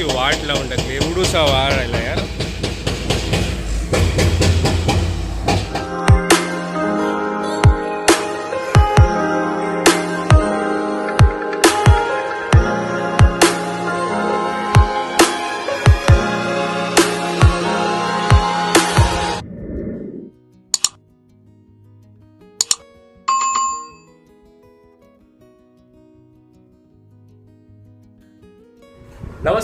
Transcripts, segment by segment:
कशी वाट लावून टाकली एवढूसा वाळ राहिला यार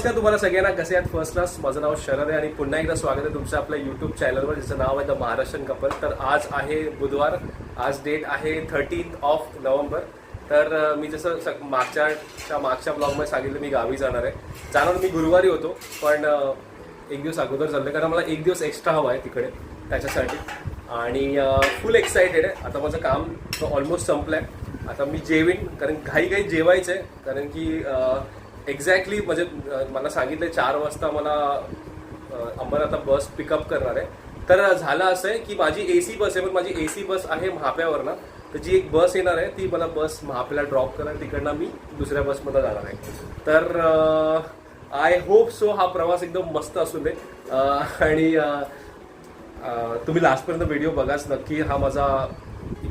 नमस्कार तुम्हाला सगळ्यांना. कसे आहेत? फर्स्ट क्लास माझं नाव शरद आहे आणि पुन्हा एकदा स्वागत आहे तुमचं आपल्या युट्यूब चॅनलवर ज्याचं नाव आहे द महाराष्ट्रन कपल तर आज आहे बुधवार. आज डेट आहे थर्टीन ऑफ नोव्हेंबर तर मी जसं स- मागच्या मागच्या ब्लॉगमध्ये सांगितलं मी गावी जाणार आहे. जाणार मी गुरुवारी होतो पण एक दिवस अगोदर चाललं कारण मला एक दिवस एक्स्ट्रा हवा आहे तिकडे त्याच्यासाठी. आणि फुल एक्साइटेड आहे. आता माझं काम ऑलमोस्ट संपलं आहे आता मी जेवीन कारण घाई घाई जेवायचं आहे कारण की एक्झॅक्टली म्हणजे मला सांगितलं चार वाजता मला अंबर अंबरनाथा बस पिकअप करणार आहे. तर झालं असं आहे की माझी ए सी बस आहे पण माझी ए सी बस आहे महाप्यावरनं. तर जी एक बस येणार आहे ती मला बस महाप्याला ड्रॉप करणार तिकडनं मी दुसऱ्या बसमध्ये जाणार आहे. तर आय होप सो हा प्रवास एकदम मस्त असू दे. आणि तुम्ही लास्टपर्यंत व्हिडिओ बघाच. नक्की हा माझा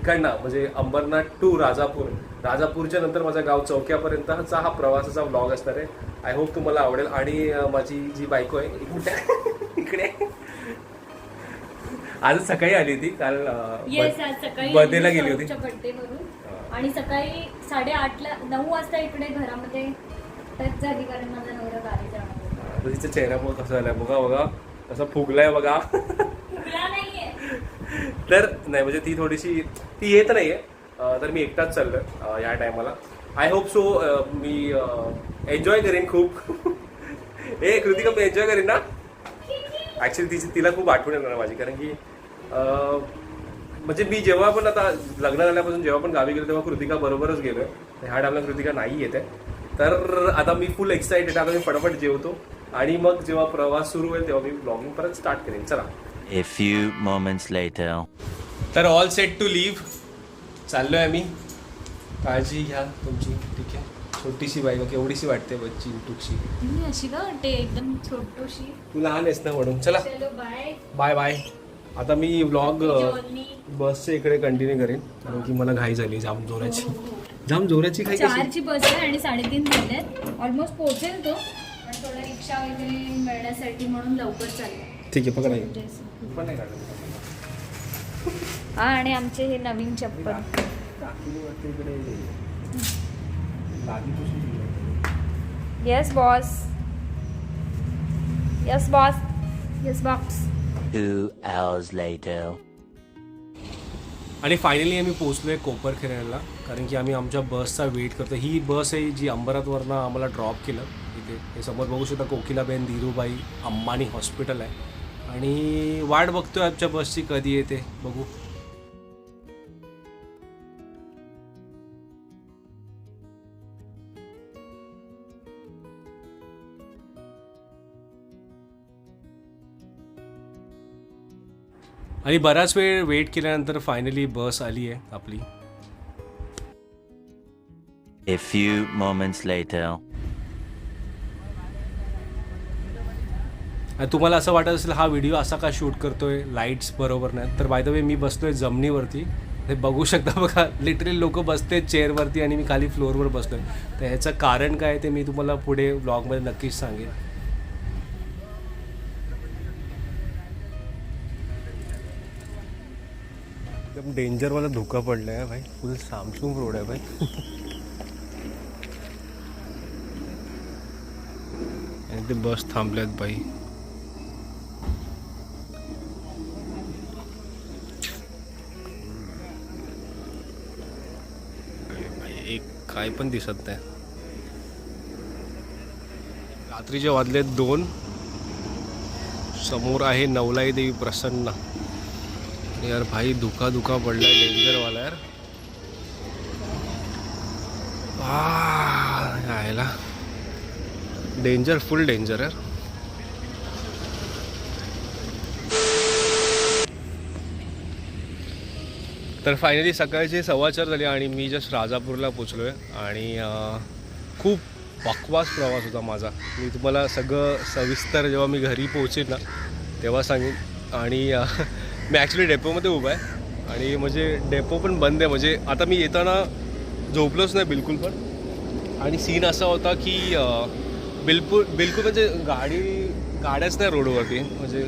इकडनं म्हणजे अंबरनाथ टू राजापूर. राजापूरच्या नंतर माझा गाव चौक्यापर्यंतचा हा प्रवासाचा व्लॉग असणार आहे. आय होप तुम्हाला आवडेल. आणि माझी जी बायको आहे मिनिट. इकडे. आज सकाळी आली ती काल बर्थडेला गेली होती. आणि सकाळी साडेआठला नऊ वाजता इकडे घरामध्ये टच झाली कारण माझा नवरा गावी जाणार होता. तिचा चेहरा बघ कसा झालाय. बघा बघा. कसा फुगलाय बघा. फुगला नाहीये. तर नाही म्हणजे ती थोडीशी ती येत नाहीये. आहे तर मी एकटाच चाललं या टायमाला. आय होप सो मी एन्जॉय करेन खूप. ए कृतिका मी एन्जॉय करेन ना? ॲक्च्युली तिची तिला खूप आठवण येणार माझी कारण की म्हणजे मी जेव्हा पण आता लग्न झाल्यापासून जेव्हा पण गावी गेलो तेव्हा कृतिका बरोबरच गेलो ह्या टायमला कृतिका नाही येते. तर आता मी फुल एक्साइटेड आता मी फटाफट जेवतो. आणि मग जेव्हा प्रवास सुरू होईल तेव्हा मी ब्लॉगिंग परत स्टार्ट करेन. चला. A few moments later. तर ऑल सेट टू लिव्ह चाललोय आम्ही. काळजी घ्या तुमची ठीक आहे? छोटीशी बाई बघ एवढीशी वाटते बच्ची टुकशी. मी अशी का वाटते एकदम छोटूशी. तू लहान आहेस ना म्हणून. चला. चलो बाय बाय बाय आता मी व्लॉग जर्नी बसच्या इकडे कंटिन्यू करेन. कारण की मला घाई झाली जाम जोराची. जाम जोराची घाई कशी? चारची बस आहे आणि साडेतीन झाल्यात. ऑलमोस्ट पोहोचेल तो. पण थोडं रिक्षा वगैरे मिळण्यासाठी म्हणून लवकर चाललं ठीक आहे पकडा पण नाही काढत हा आणि आमचे हे नवीन चप्पल. Yes boss yes boss yes box Two hours later. आणि फायनली आम्ही पोहोचलोय कोपरखेऱ्याला कारण की आम्ही आमच्या बसचा वेट करतो ही बस आहे जी अंबरातवरनं आम्हाला ड्रॉप केलं. इथे हे समोर बघू शकता कोकिलाबेन धीरूबाई अंबानी हॉस्पिटल आहे. आणि वाट बघतोय आमच्या बसची कधी येते बघू आणि बराच वेळ वेट केल्यानंतर फायनली बस आली आहे आपली A few moments later. आणि तुम्हाला असं वाटत असेल हा व्हिडिओ असा का शूट करतोय? लाईट्स बरोबर नाही तर बाय द वे मी बसतोय जमिनीवरती. हे बघू शकता बघा लिटरली लोक बसते चेअरवरती आणि मी खाली फ्लोअरवर बसतोय तर ह्याचं कारण काय ते मी तुम्हाला पुढे ब्लॉगमध्ये नक्कीच सांगेन. एकदम डेंजरवाला धोका पडलाय आहे भाई. फुल सामसूम रोड आहे भाई. आणि ते बस थांबल्यात बाई अरे भाई, एक काय पण दिसत नाही. रात्रीचे वाजले दोन. समोर आहे नवलाई देवी प्रसन्न. यार भाई धुका धुका पडलाय डेंजरवाला यार. यायला. डेंजर फुल डेंजर यार. तर फायनली सकाळचे सव्वा चार झाले आणि मी जस्ट राजापूरला पोचलो आहे आणि खूप बकवास प्रवास होता माझा. मी तुम्हाला सगळं सविस्तर जेव्हा मी घरी पोहोचेन ना तेव्हा सांगेन. आणि मी ॲक्च्युली डेपोमध्ये उभा आहे. आणि म्हणजे डेपो पण बंद आहे. म्हणजे आता मी येताना झोपलोच नाही बिलकुल पण. आणि सीन असा होता की बिलकुल बिलकुल म्हणजे गाडी गाड्याच नाही रोडवरती म्हणजे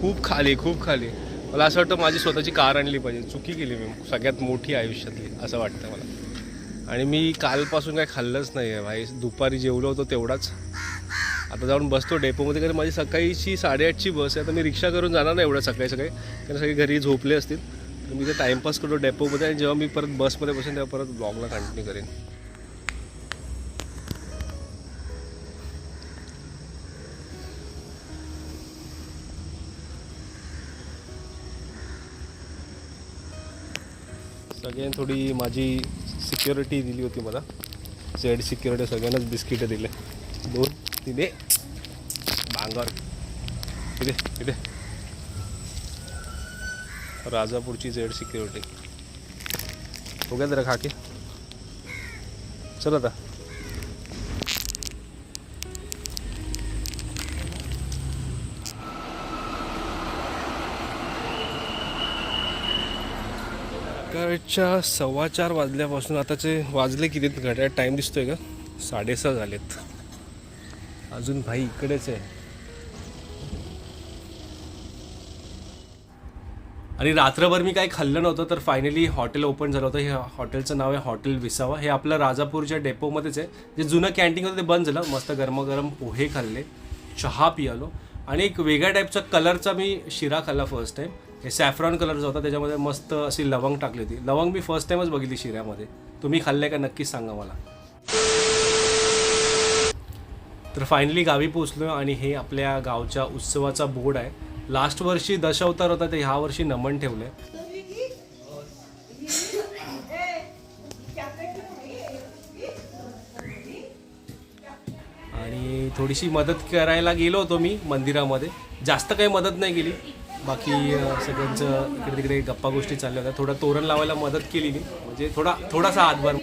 खूप खाली खूप खाली. मला असं वाटतं माझी स्वतःची कार आणली पाहिजे. चुकी केली मी सगळ्यात मोठी आयुष्यातली असं वाटतं मला. आणि मी कालपासून काय खाल्लंच नाही आहे भाई. दुपारी जेवलो होतो तेवढाच. आता जाऊन बसतो डेपोमध्ये कारण माझी सकाळीची साडेआठची बस आहे. तर मी रिक्षा करून जाणार नाही एवढ्या सकाळी सकाळी कारण सगळे घरी झोपले असतील. तर मी ते टाईमपास करतो डेपोमध्ये आणि जेव्हा मी परत बसमध्ये बसेन तेव्हा परत ब्लॉगला कंटिन्यू करेन. सगळ्यांनी थोडी माझी सिक्युरिटी दिली होती मला. झेड सिक्युरिटी सगळ्यांनाच बिस्किटं दिले. दोन तिथे भांगार. इथे इथे. राजापूरची झेड सिक्युरिटी हो गया जरा खाके. चल आता. सकाळच्या सव्वा चार वाजल्यापासून आताचे वाजले किती घड्याळ टाईम दिसतोय का साडेसहा झालेत. अजून भाई इकडेच आहे. आणि रात्रभर मी काही खाल्लं नव्हतं तर फायनली हॉटेल ओपन झालं होतं. हे हॉटेलचं नाव आहे हॉटेल विसावा हे आपलं राजापूरच्या डेपोमध्येच आहे. जे जुनं कॅन्टीन होतं ते बंद झालं. मस्त गरमागरम पोहे खाल्ले चहा पियालो. आणि एक वेगळ्या टाईपचा कलरचा मी शिरा खाल्ला फर्स्ट टाईम हे सॅफ्रॉन कलरचा होता त्याच्यामध्ये मस्त अशी लवंग टाकली होती. लवंग मी फर्स्ट टाईमच बघितली शिऱ्यामध्ये. तुम्ही खाल्ले का नक्कीच सांगा मला. तर फायनली गावी पोचलो आणि हे आपल्या गावच्या उत्सवाचा बोर्ड आहे. लास्ट वर्षी दशावतार होता ते ह्या वर्षी नमन ठेवलंय. आणि थोडीशी मदत करायला गेलो होतो मी मंदिरामध्ये. जास्त काही मदत नाही केली. बाकी सगळ्यांचं इकडे तिकडे गप्पा गोष्टी चालल्या होत्या. थोडं तोरण लावायला मदत केली मी. म्हणजे थोडा थोडासा हातभार.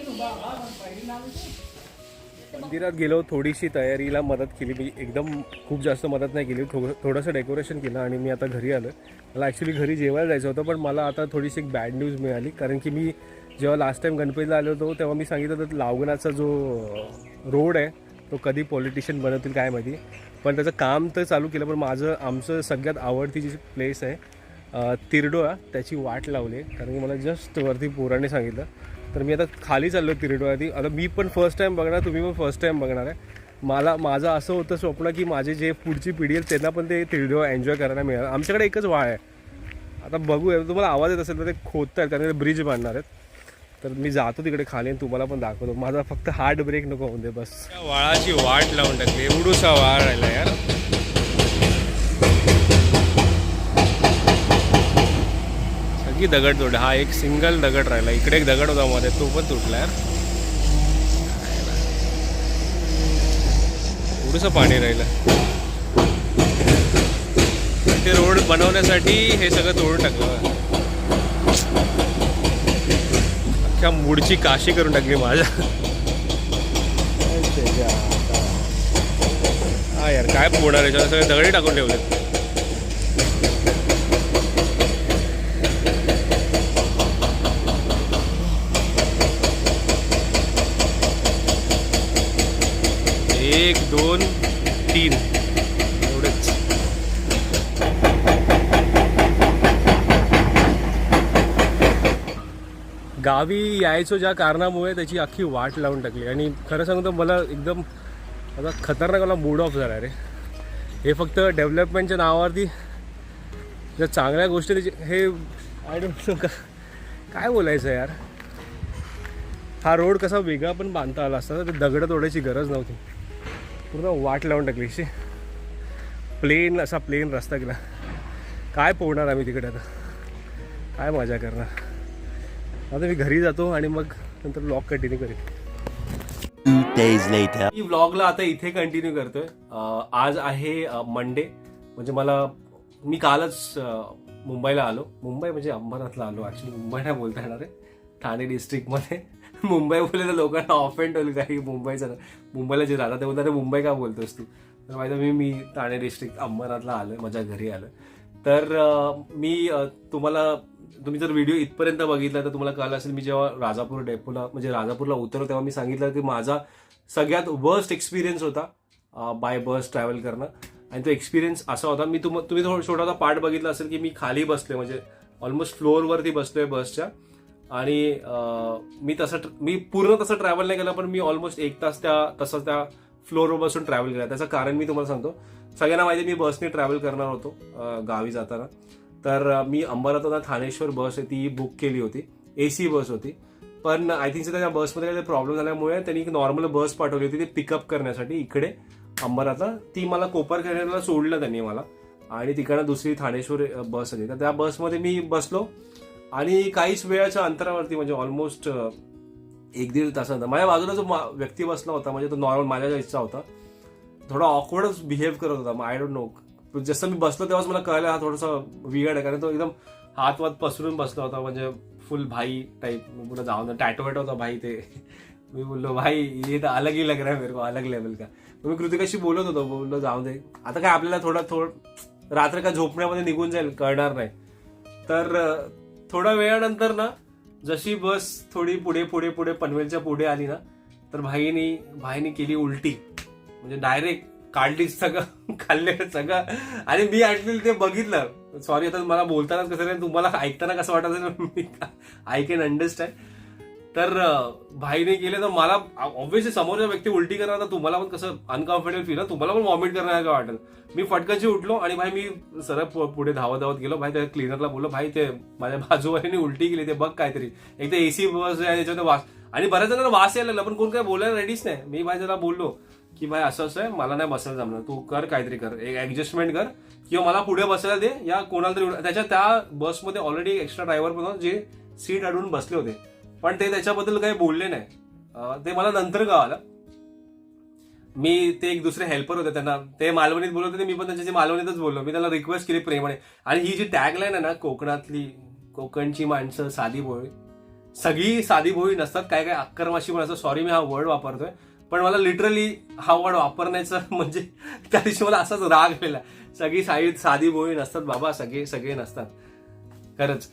मंदिरात गेलो थोडीशी तयारीला मदत केली. मी एकदम खूप जास्त मदत नाही केली. थोडं थोडंसं डेकोरेशन केलं आणि मी आता घरी आलो. मला ॲक्च्युली घरी जेवायला जायचं होतं पण मला आता थोडीशी एक बॅड न्यूज मिळाली. कारण की मी जेव्हा लास्ट टाईम गणपतीला आलो होतो तेव्हा मी सांगितलं तर लावगणाचा जो रोड आहे तो कधी पॉलिटिशियन बनवतील काय माहिती. पण त्याचं काम तर चालू केलं पण माझं आमचं सगळ्यात आवडती जी प्लेस आहे तिरडोळा त्याची वाट लावली आहे. कारण की मला जस्ट वरती पोराने सांगितलं. तर मी आता खाली चाललो तिरडोळा ती आता मी पण फर्स्ट टाईम बघणार तुम्ही पण फर्स्ट टाईम बघणार आहे. मला माझं असं होतं स्वप्न की माझे जे पुढची पिढी आहे त्यांना पण ते तिरडोळा एन्जॉय करायला मिळालं आमच्याकडे एकच वाळ आहे. आता बघूया तुम्हाला आवाज येत असेल तर ते खोदत आहेत कारण ब्रिज बांधणार आहेत. तर मी जातो तिकडे खाली आणि तुम्हाला पण दाखवतो. माझा फक्त हार्ट ब्रेक नको होऊन दे बस. वाळाची वाट लावून टाकली. एवढूसा वाळ राहिला यार. सगळी दगड तोड हा एक सिंगल दगड राहिला. इकडे एक दगड होता मध्ये. तो पण तुटला यार. एवढंसं पाणी राहिलं. ते रोड बनवण्यासाठी हे सगळं तोडून टाकलं. अख्ख्या मूडची काशी करून टाकली माझ्या. हा यार काय पोहणार याच्यावर? सगळे दगडी टाकून ठेवले. एक दोन तीन. गावी यायचो ज्या कारणामुळे त्याची अख्खी वाट लावून टाकली. आणि खरं सांगतो मला एकदम आता खतरनाक मला मूड ऑफ झाला रे. हे फक्त डेव्हलपमेंटच्या नावावरती ज्या चांगल्या गोष्टी त्याची हे आय डोंट नो का काय बोलायचं यार? हा रोड कसा वेगळा पण बांधता आला असता ते दगडं तोडायची गरज नव्हती. पूर्ण वाट लावून टाकली. अशी प्लेन असा प्लेन रस्ता गेला काय पोहणार आम्ही तिकडे आता? काय मजा करणार? आता मी घरी जातो आणि मग नंतर ब्लॉग कंटिन्यू करेन. Two days later. मी व्लॉगला आता इथे कंटिन्यू करतोय. आज आहे मंडे म्हणजे मला मी कालच मुंबईला आलो. मुंबई म्हणजे अंबरनाथला आलो. ॲक्च्युली मुंबई नाही बोलता येणार आहे. ठाणे डिस्ट्रिक्टमध्ये मुंबई बोलले तर लोकांना ऑफेंड होईल. काही मुंबईचं मुंबईला जे राहतात ते बोलतात "अरे मुंबई का बोलतोस तू? तर माहिती मी मी ठाणे डिस्ट्रिक्ट अंबरनाथला आलोय. माझ्या घरी आलोय. तर मी तुम्हाला तुम्ही जर व्हिडिओ इथपर्यंत बघितला तर तुम्हाला कळलं असेल मी जेव्हा राजापूर डेपोला म्हणजे राजापूरला उतरलो तेव्हा मी सांगितलं की माझा सगळ्यात वर्स्ट एक्सपिरियन्स होता बाय बस ट्रॅव्हल करणं. आणि तो एक्सपिरियन्स असा होता मी तुम तुम्ही थोडा छोटासा पार्ट बघितला असेल की मी खाली बसले म्हणजे ऑलमोस्ट फ्लोअरवरती बसलोय बसच्या आणि मी तसं मी पूर्ण तसं ट्रॅव्हल नाही केलं पण मी ऑलमोस्ट एक तास त्या तसं त्या फ्लोअरवर बसून ट्रॅव्हल केला. त्याचं कारण मी तुम्हाला सांगतो सगळ्यांना माहिती मी बसने ट्रॅव्हल करणार होतो गावी जाताना. तर मी अंबरनाथला थानेश्वर बस आहे ती बुक केली होती. ए सी बस होती. पण आय थिंक त्या बसमध्ये काही प्रॉब्लेम झाल्यामुळे त्यांनी एक नॉर्मल बस पाठवली होती ती पिकअप करण्यासाठी इकडे अंबरनाथला ती मला कोपर खेळण्याला सोडलं त्यांनी मला. आणि तिकडनं दुसरी थानेश्वर बस होती तर त्या बसमध्ये मी बसलो. आणि काहीच वेळाच्या अंतरावरती म्हणजे ऑलमोस्ट एक दीड तासानंतर माझ्या बाजूला जो मा- व्यक्ती बसला होता म्हणजे तो नॉर्मल माझ्या इच्छा होता थोडा ऑकवर्डच बिहेव करत होता आय डोंट नो जसं मी बसलो तेव्हाच मला कळलं हा थोडासा विगड आहे कारण तो एकदम हात वात पसरून बसला होता म्हणजे फुल भाई टाईप मी जाऊन टॅटो वॅटो होता भाई ते. मी बोललो भाई ये तर अलग ही लग रहा है मेरे को अलग लेवल का. मी कृतिकाशी बोलत होतो बोललो जाऊ दे. आता काय आपल्याला थोडा थोडं रात्र का झोपण्यामध्ये निघून जाईल कळणार नाही. तर अं, थोड्या वेळानंतर ना जशी बस थोडी पुढे पुढे पुढे पनवेलच्या पुढे आली ना तर भाईनी भाईनी केली उलटी. म्हणजे डायरेक्ट काढली सगळं खाल्ले सगळं. आणि मी ऍक्च्युली ते बघितलं. सॉरी आता मला बोलतानाच कसं तुम्हाला ऐकताना कसं वाटत असेल मी आय कॅन अंडरस्टँड तर भाईने केलं तर मला ऑब्व्हियसली समोरच्या व्यक्ती उलटी करणार तर तुम्हाला पण कसं अनकम्फर्टेबल फील तुम्हाला पण वॉमिट करणार का वाटत? मी फटकनशी उठलो आणि भाई मी सरळ पुढे धावत धावत गेलो. भाई त्या क्लिनरला बोललो भाई ते माझ्या बाजूवाल्याने उलटी केली ते बघ काहीतरी. एक तर एसी बस आहे त्याच्यात वास आणि बऱ्याच जणांना वास यायला पण कोण काय बोलायला रेडीच नाही. मी भाई त्याला बोललो की भाई असं असं आहे मला नाही बसायला जमणार. तू कर काहीतरी कर. एक ऍडजस्टमेंट कर. किंवा मला पुढे बसायला दे या कोणाला तरी त्याच्या त्या बसमध्ये ऑलरेडी एक्स्ट्रा ड्रायव्हर पण जे सीट अडवून बसले होते. पण ते त्याच्याबद्दल काही बोलले नाही. ते मला नंतर कळालं. मी ते एक दुसरे हेल्पर होते त्यांना. ते मालवणीत बोलत होते मी पण त्यांच्या मालवणीतच बोललो. मी त्यांना रिक्वेस्ट केली प्रेमाने. आणि ही जी टॅगलाईन आहे ना कोकणातली कोकणची माणसं साधी भोळी. सगळी साधी भोळी नसतात काय काय अक्करमाशी पण असं सॉरी मी हा वर्ड वापरतोय. पण मला लिटरली हा वर्ड वापरण्याचं म्हणजे त्या दिवशी मला असाच राग आलेला. सगळी साई साधी बोळी नसतात बाबा सगळे सगळे नसतात. खरंच.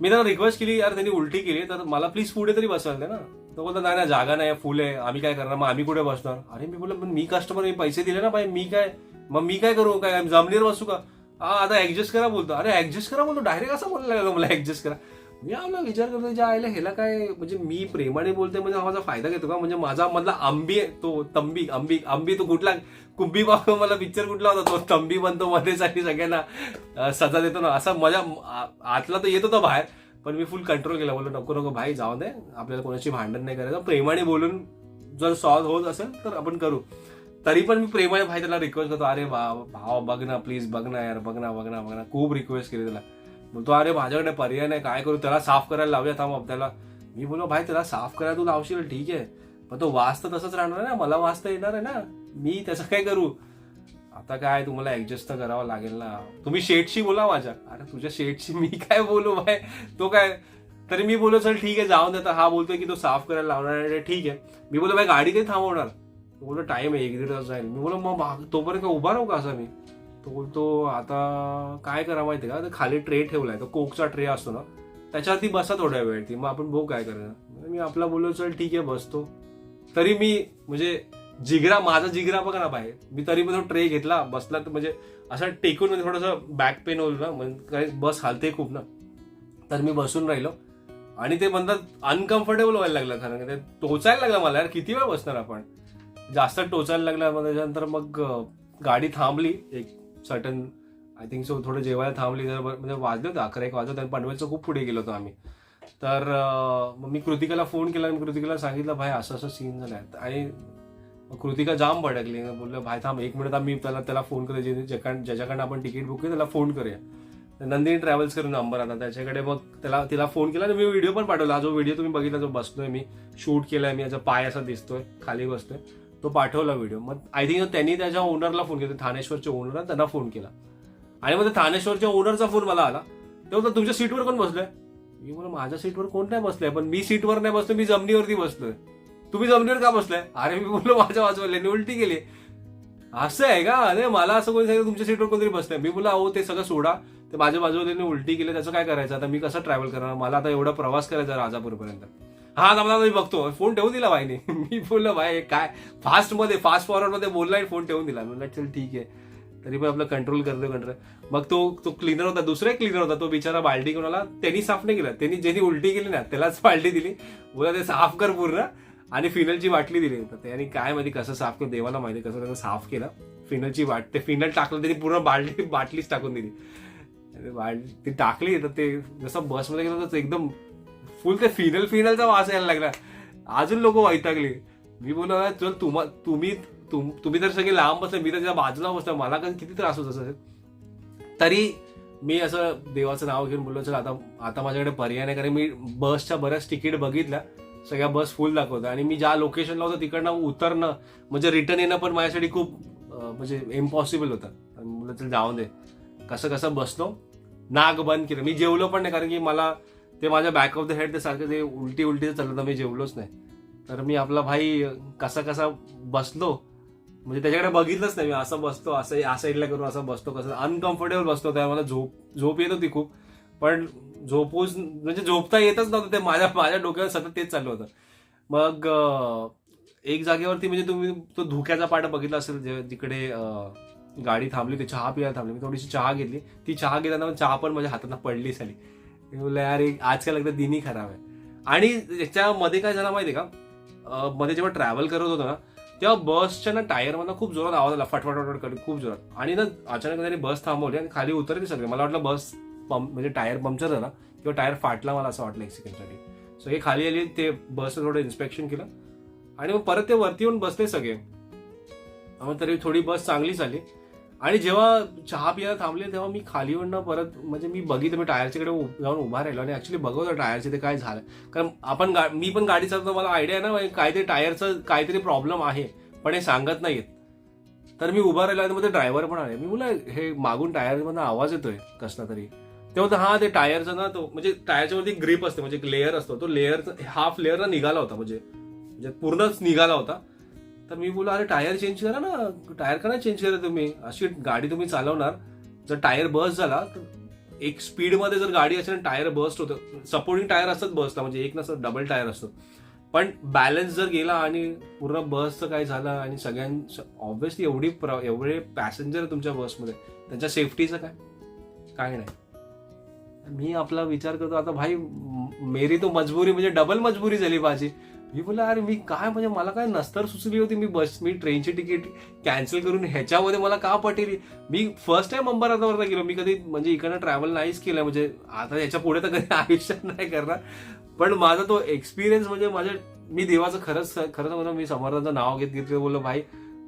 मी त्यांना रिक्वेस्ट केली यार त्यांनी उलटी केली तर मला प्लीज पुढे तरी बसवायला ना. तो बोलतो नाही ना जागा नाही फुल आहे आम्ही काय करणार? मग आम्ही कुठे बसणार? अरे मी बोललो पण मी कस्टमर मी पैसे दिले ना भाई मी काय? मग मी काय करू? काय जमलीवर बसू का? हा आता ऍडजस्ट करा बोलतो. अरे ऍडजस्ट करा बोलतो. डायरेक्ट असं बोलायला लागलो मला ऍडजस्ट करा. मी आपला विचार करतो ज्या आईला ह्याला काय म्हणजे मी प्रेमाने बोलते म्हणजे हा माझा फायदा घेतो का? म्हणजे माझा मधला आंबी आहे तो तंबी आंबी आंबी तो कुठला? कुंबी बाबा मला पिक्चर कुठला होता तो? तंबी बनतो मध्येच आणि सगळ्यांना सजा देतो ना. असा माझ्या आतला तर येत होता बाहेर पण मी फुल कंट्रोल केला. बोललो नको नको भाई जाऊ दे. आपल्याला कोणाशी भांडण नाही करायचं. प्रेमाने बोलून जर सॉल्व्ह होत असेल तर आपण करू. तरी पण मी प्रेमाने भाई त्याला रिक्वेस्ट करतो अरे वा भाव बघ ना प्लीज बघ ना यार बघ ना बघ ना बघ ना. खूप रिक्वेस्ट केली त्याला. बोलतो अरे माझ्याकडे पर्याय नाही काय करू? त्याला साफ करायला लावूया थांब त्याला. मी बोललो भाई त्याला साफ करायला तू लावशील ठीक आहे. पण तो वाचता तर तसंच राहणार ना. मला वाचता येणार आहे ना. मी त्याचं काय करू? आता काय तुम्हाला ऍडजस्ट तर करावं लागेल ना. तुम्ही शेटशी बोला माझ्या. अरे तुझ्या शेटशी मी काय बोलू भाई? तो काय तरी मी बोलो चल ठीक आहे जाऊन देता. हा बोलतोय की तो साफ करायला लावणार आहे ठीक आहे. मी बोलो भाई गाडी काही थांबवणार? तो बोललो टाइम आहे एक दीड तास जाईल. मी बोलो मग माग- तोपर्यंत उभा राहू का असा मी? तो बोलतो आता काय करा माहिती का? तर खाली ट्रे ठेवलाय तो कोकचा ट्रे असतो ना त्याच्यावरती बसा थोड्या वेळ ती मग आपण बघू काय करायचं मी आपला बोललो चल ठीक आहे बसतो. तरी मी म्हणजे जिगरा माझा जिगरा बघा ना बाहेर मी तरी पण तो ट्रे घेतला बसला तर म्हणजे असं टेकून म्हणजे थोडंसं बॅक पेन होईल ना म्हणजे बस हालते खूप ना. तर मी बसून राहिलो आणि ते म्हणतात अनकम्फर्टेबल व्हायला लागलं खरं ते टोचायला लागलं मला यार किती वेळ बसणार आपण? जास्त टोचायला लागला मग त्याच्यानंतर मग गाडी थांबली एक सर्टन आय थिंक सो थोडं जेवायला थांबली तर म्हणजे वाजले होते अकरा एक वाजत आणि पनवेलचं खूप पुढे गेलो होतो आम्ही. तर मग मी कृतिकाला फोन केला आणि कृतिकाला सांगितलं भाई असं असं सीन झालाय. आणि कृतिका जाम भडकली. बोललं भाई थांब एक मिनिट मी त्याला त्याला फोन करू जे- ज्याच्याकडनं आपण तिकीट बुक केलं त्याला फोन करूया. नंदिनी ट्रॅव्हल्स करून नंबर आता त्याच्याकडे मग त्याला तिला फोन केला आणि मी व्हिडिओ पण पाठवला. जो व्हिडिओ तुम्ही बघितला जो बसतोय मी शूट केलाय मी याचा पाय असा दिसतोय खाली बसतोय. तो पाठवला व्हिडिओ. मग आय थिंक त्यांनी त्याच्या ओनरला फोन केला. थानेश्वरच्या ओनरला त्यांना फोन केला. आणि मग त्या थानेश्वरच्या ओनरचा फोन मला आला. तेव्हा तुमच्या सीटवर कोण बसलोय? मी म्हणलं माझ्या सीटवर कोण नाही बसलंय पण मी सीटवर नाही बसलो मी जमिनीवरती बसलोय. तुम्ही जमिनीवर का बसलाय? अरे मी बोललो माझ्या बाजूला उलटी केली. असं आहे का? अरे मला असं कोणी सांगितलं तुमच्या सीटवर कोणतरी बसलंय? मी बोला अहो ते सगळं सोडा. ते माझ्या बाजूला उलटी केली त्याचं काय करायचं? आता मी कसं ट्रॅव्हल करणार? मला आता एवढा प्रवास करायचा राजापूरपर्यंत. हा आता मी बघतो. फोन ठेवून दिला बाईने मी बोललो भाई काय? फास्टमध्ये फास्ट फॉरवर्डमध्ये बोलला आणि फोन ठेवून दिला. म्हणलं चल ठीक आहे. तरी पण आपलं कंट्रोल करतो कंट्रोल मग तो तो क्लिनर होता दुसरा क्लिनर होता तो बिचारा बाल्टी घेऊन आला. त्यांनी साफ नाही केला. त्यांनी ज्यांनी उलटी केली ना त्यालाच बाल्टी दिली. बोला ते साफ कर पूर्ण. आणि फिनलची बाटली दिली. तर त्यांनी काय माहिती कसं साफ केलं देवाला माहिती कसं त्यानं साफ केलं. फिनलची बाट ते फिनल टाकलं त्यांनी पूर्ण बाल्टी बाटलीच टाकून दिली. बाल बाल्टी ती टाकली तर ते जसं बसमध्ये गेलं तर एकदम फुल ते फिनल फिनलचा वास यायला लागला. अजून लोक वैतागले. मी बोललो चल तुम्हा तुम्ही तुम- तुम्ही तर सगळे लांब बसले मी तर त्या बाजूला बसलो मला कधी किती त्रास होत असेल? तरी मी असं देवाचं नाव घेऊन बोललो चल आता आता माझ्याकडे पर्याय नाही कारण मी बसच्या बऱ्याच तिकीट बघितल्या सगळ्या बस फुल दाखवतात आणि मी ज्या लोकेशनला होतं तिकडनं उतरणं म्हणजे रिटर्न येणं पण माझ्यासाठी खूप म्हणजे इम्पॉसिबल होतं. आणि चल जाऊ दे. कसं कसं बसलो नाक बंद केलं. मी जेवलो पण नाही कारण की मला ते माझ्या बॅक ऑफ द हेड ते सारखं ते उलटी उलटी चाललं तर मी जेवलोच नाही. तर मी आपला भाई कसा कसा बसलो म्हणजे त्याच्याकडे बघितलंच नाही मी असं बसतो असं या साईडला करून असं बसतो कसं अनकम्फर्टेबल बसतो त्या मला झोप झोप येत होती खूप. पण झोपूच म्हणजे झोपता येतच नव्हतं ते माझ्या माझ्या डोक्यावर सतत तेच चालू होतं. मग एक जागेवरती म्हणजे तुम्ही तो धुक्याचा पाठ बघितला असेल जे- जिकडे गाडी थांबली ते चहा पियाला थांबली मी थोडीशी चहा घेतली. ती चहा घेताना चहा पण माझ्या हातात पडली झाली. बोललो यार एक- आजकाल एकदा दिनही खराब आहे. आणि याच्यामध्ये काय झालं माहिती का? मध्ये जेव्हा ट्रॅव्हल करत होतो ना तेव्हा बसच्या ना टायर मला खूप जोरात आवाज आला फटफट फटफट करत खूप जोरात. आणि ना अचानक त्यांनी बस थांबवली आणि खाली उतरले सगळे. मला वाटलं बस पंप म्हणजे टायर पंक्चर झाला किंवा टायर फाटला मला असं वाटलं एक सेकंडसाठी सो हे खाली आली ते बसचं थोडं इन्स्पेक्शन केलं. आणि मग परत ते वरती येऊन बसले सगळे. मग तरी थोडी बस चांगली झाली आणि जेव्हा चहा पियाला थांबले तेव्हा मी खाली परत म्हणजे मी बघितलं मी टायरच्याकडे जाऊन उभा राहिलो आणि ऍक्च्युली बघवतो टायरचे ते काय झालं. कारण आपण गा- मी पण गाडी चालतो मला आयडिया ना म्हणजे काहीतरी टायरचं काहीतरी प्रॉब्लेम आहे पण हे सांगत नाहीत. तर मी उभा राहिलो आणि मग ते ड्रायव्हर पण आले. मी बोला हे मागून टायर आवाज येतोय कसला तरी. तेव्हा तर हा ते टायरचा ना तो म्हणजे टायरच्या वरती ग्रीप असते म्हणजे एक लेअर असतो. तो लेअर हाफ लेअर ना निघाला होता म्हणजे म्हणजे पूर्णच निघाला होता. तर मी बोला अरे टायर चेंज करा ना. टायर का नाही चेंज करा तुम्ही. अशी गाडी तुम्ही चालवणार. जर टायर बस झाला तर एक स्पीडमध्ये जर गाडी असेल टायर बस्ट होतं. सपोर्टिंग टायर असतात बसला म्हणजे एक नसतं डबल टायर असतो. पण बॅलन्स जर गेला आणि पूर्ण बसचं काय झालं आणि सगळ्यां ऑब्व्हियसली एवढी प्र- एवढे पॅसेंजर तुमच्या बसमध्ये त्यांच्या सेफ्टीचं काय? काय नाही. मी आपला विचार करतो आता भाई मेरी तो मजबुरी म्हणजे डबल मजबुरी झाली माझी. मी बोला अरे मी काय म्हणजे मला काय नस्तर सुचली होती मी बस मी ट्रेनची तिकीट कॅन्सल करून ह्याच्यामध्ये मला का पटेल? मी फर्स्ट टाइम अंबरनाथवरनं गेलो. मी कधी म्हणजे इकडनं ट्रॅव्हल नाहीच केलं म्हणजे आता याच्यापुढे तर कधी आयुष्यात नाही करणार. पण माझा तो एक्सपिरियन्स म्हणजे माझ्या मी देवाचं खरंच खरंच म्हणून मी समर्थांचं नाव घेत घेतलं बोललो भाई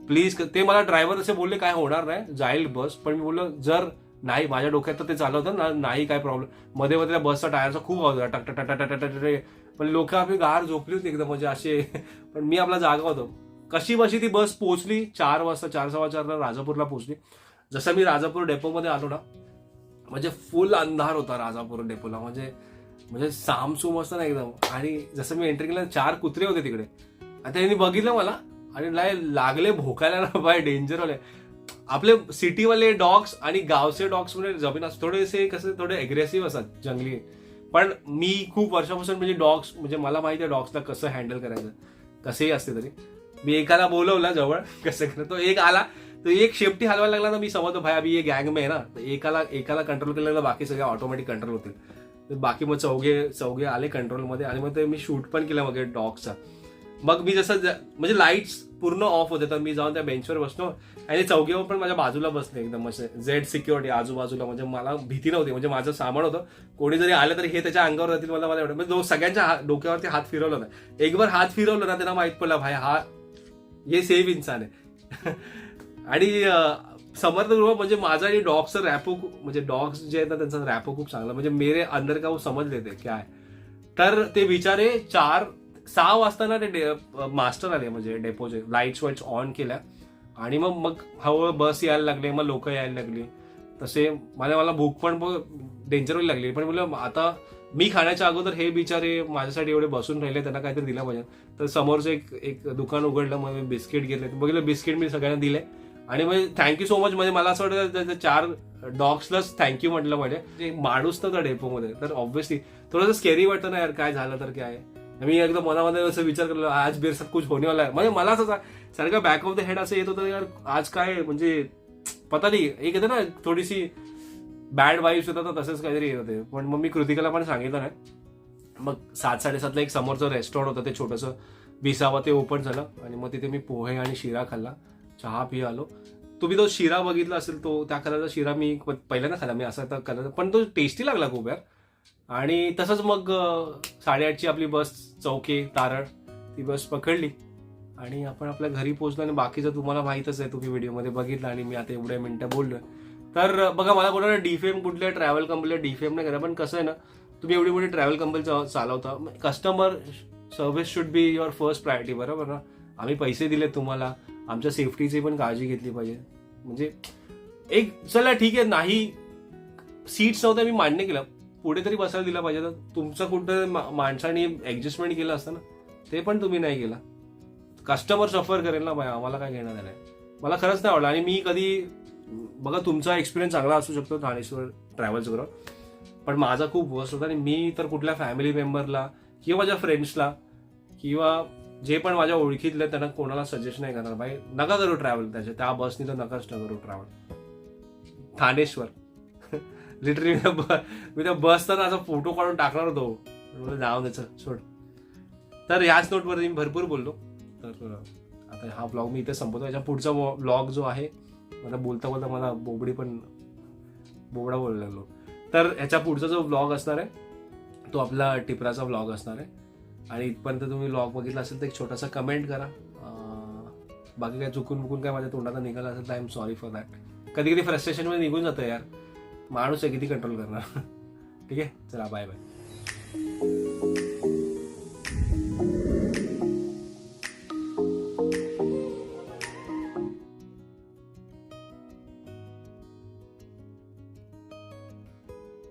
प्लीज ते मला ड्रायव्हर असे बोलले काय होणार नाही जाईल बस. पण मी बोललो जर नाही माझ्या डोक्यात तर ते चालवतं ना नाही काय प्रॉब्लेममध्ये मध्ये त्या बसचा टायरचा खूप आवाज टक टक टक टक टक टक पण लोक आपली गार झोपली होती एकदम म्हणजे असे. पण मी आपला जागा होतो. कशी बशी ती बस पोहोचली चार वाजता चार सव्वा चारला राजापूरला पोहोचली. जसं मी राजापूर डेपोमध्ये आलो ना म्हणजे फुल अंधार होता राजापूर डेपोला. म्हणजे म्हणजे सामसूम असतं ना एकदम. आणि जसं मी एंट्री केलं चार कुत्रे होते तिकडे. आणि त्यांनी बघितलं मला आणि लाय लागले भोकायला ना बाय डेंजर वाले. आपले सिटीवाले डॉग्स आणि गावचे डॉग्स म्हणजे जमीन असं थोडेसे कसे थोडे अग्रेसिव्ह असतात जंगली. पण मी खूप वर्षापासून म्हणजे डॉग्स म्हणजे मला माहिती आहे डॉग्सला कसं हँडल करायचं. कसेही असते तरी. मी एकाला बोलवला जवळ कसं करत तो एक आला तो एक शेपटी हलवायला लागला ना मी समजतो भाई मी ये गँग में आहे ना. तर एकाला एकाला कंट्रोल केलं तर बाकी सगळे ऑटोमॅटिक कंट्रोल होतील. तर बाकी मग चौघे चौघे आले कंट्रोलमध्ये आणि मग ते मी शूट पण केलं मग डॉगचा मग मी जसं ज- म्हणजे लाईट्स पूर्ण ऑफ होते तर मी जाऊन त्या बेंचवर बसलो आणि चौघेवर पण माझ्या बाजूला बसले एकदम असे. झेड सिक्युरिटी आजूबाजूला म्हणजे मला भीती नव्हती म्हणजे माझं सामान होतं. कोणी जरी आलं तरी हे त्याच्या अंगावर जातील मला मला एवढं म्हणजे सगळ्यांच्या डोक्यावरती हात फिरवला ना. एक बार हात फिरवलं ना त्यांना माहीत पडलं भाई हा हे सेफ इन्सान आहे. आणि समर्थ गृह म्हणजे माझा आणि डॉग्सचं रॅपो म्हणजे डॉग्स जे आहेत ना त्यांचा रॅपो खूप चांगला. म्हणजे मेरे अंदर का वो समजले ते काय तर ते विचारे चार सहा वाजता ना ते मास्टर आले म्हणजे डेपोचे लाईट्स वाईट्स ऑन केल्या. आणि मग मग हळूहळू बस यायला लागले मग लोक यायला लागली. तसे मला मला भूक पण डेंजर व्हायला लागली. पण बोललं आता मी खाण्याच्या अगोदर हे बिचारे माझ्यासाठी एवढे बसून राहिले त्यांना काहीतरी दिलं पाहिजे. तर समोरचं एक एक दुकान उघडलं मग मी बिस्किट घेतले. बघितलं बिस्किट मी सगळ्यांना दिले. आणि म्हणजे थँक्यू सो मच म्हणजे मला असं वाटतं त्या- चार डॉग्सलाच थँक्यू म्हटलं पाहिजे. माणूस तर त्या डेपोमध्ये. तर ऑब्व्हियसली थोडंसं स्केरी वाटतं ना यार काय झालं तर काय. मी एकदम मनामध्ये असं विचार करलो आज बेर सब कुछ होणे वाला आहे म्हणजे मला असं सारखं बॅक ऑफ द हेड असं येत होतं यार आज काय म्हणजे पता नाही एक येते ना थोडीशी बॅड वाईब्स होतात तर तसंच काहीतरी येत होते. पण मग मी कृतिकाला पण सांगितलं नाही मग सात साडेसातला एक समोरचं रेस्टॉरंट होतं ते छोटंसं विसावं ते ओपन झालं. आणि मग तिथे मी पोहे आणि शिरा खाल्ला. चहा पी आलो. तुम्ही तो शिरा बघितला असेल तो त्या कलरचा शिरा मी पहिल्यांदा खाल्ला. मी असा कलर पण तो टेस्टी लागला खूप यार. आणि तसंच मग साडेआठची आपली बस चौके तारळ ती बस पकडली. आणि आपण आपल्या घरी पोहोचलो आणि बाकीचं तुम्हाला माहीतच आहे तुम्ही व्हिडिओमध्ये बघितलं आणि मी आता एवढ्या मिनटं बोललो तर बघा मला कोणाला डीफेम कुठल्या ट्रॅव्हल कंपनीला डीफेम नाही करा पण कसं आहे ना तुम्ही एवढी मोठी ट्रॅव्हल कंपनी चालवता customer service should be your first priority बरोबर ना? आम्ही पैसे दिले तुम्हाला आमच्या सेफ्टीची पण काळजी घेतली पाहिजे. म्हणजे एक चला ठीक आहे नाही सीट्स नव्हत्या मी मान्य केलं. पुढे तरी बसायला दिलं पाहिजे. तर तुमचं कुठं मा- माणसाने ऍडजस्टमेंट केलं असतं ना ते पण तुम्ही नाही केला. कस्टमर सफर करेल ना बाय आम्हाला काय घेणार नाही मला खरंच नाही आवडलं. आणि मी कधी बघा तुमचा एक्सपिरियन्स चांगला असू शकतो थानेश्वर ट्रॅव्हल्स बरोबर पण माझा खूप वर्स्ट होता आणि मी तर कुठल्या फॅमिली मेंबरला किंवा माझ्या फ्रेंड्सला किंवा जे पण माझ्या ओळखीतले त्यांना कोणाला सजेस्ट नाही करणार. भाई नका करू ट्रॅव्हल त्याच्या त्या बसनी तर नकाच करू ट्रॅव्हल थानेश्वर लिटरली मी त्या बसचा ना असा फोटो काढून टाकणार होतो. म्हणलं जाऊ द्यायचं सोड. तर ह्याच नोटवर मी भरपूर बोललो. तर आता हा ब्लॉग मी इथे संपवतो. याच्या पुढचा ब्लॉग जो आहे मला बोलता बोलता मला बोबडी पण बोबडा बोलायला लागलो. तर ह्याच्या पुढचा जो ब्लॉग असणार आहे तो आपला टिपराचा ब्लॉग असणार आहे. आणि इथपर्यंत तुम्ही ब्लॉग बघितला असेल तर एक छोटासा कमेंट करा. बाकी काय चुकून बुकून काय माझ्या तोंडाचा निघाला असेल तर I am sorry for that कधी कधी फ्रस्ट्रेशनमध्ये निघून जातं यार. माणूस आहे किती कंट्रोल करणार. ठीक आहे? चला बाय बाय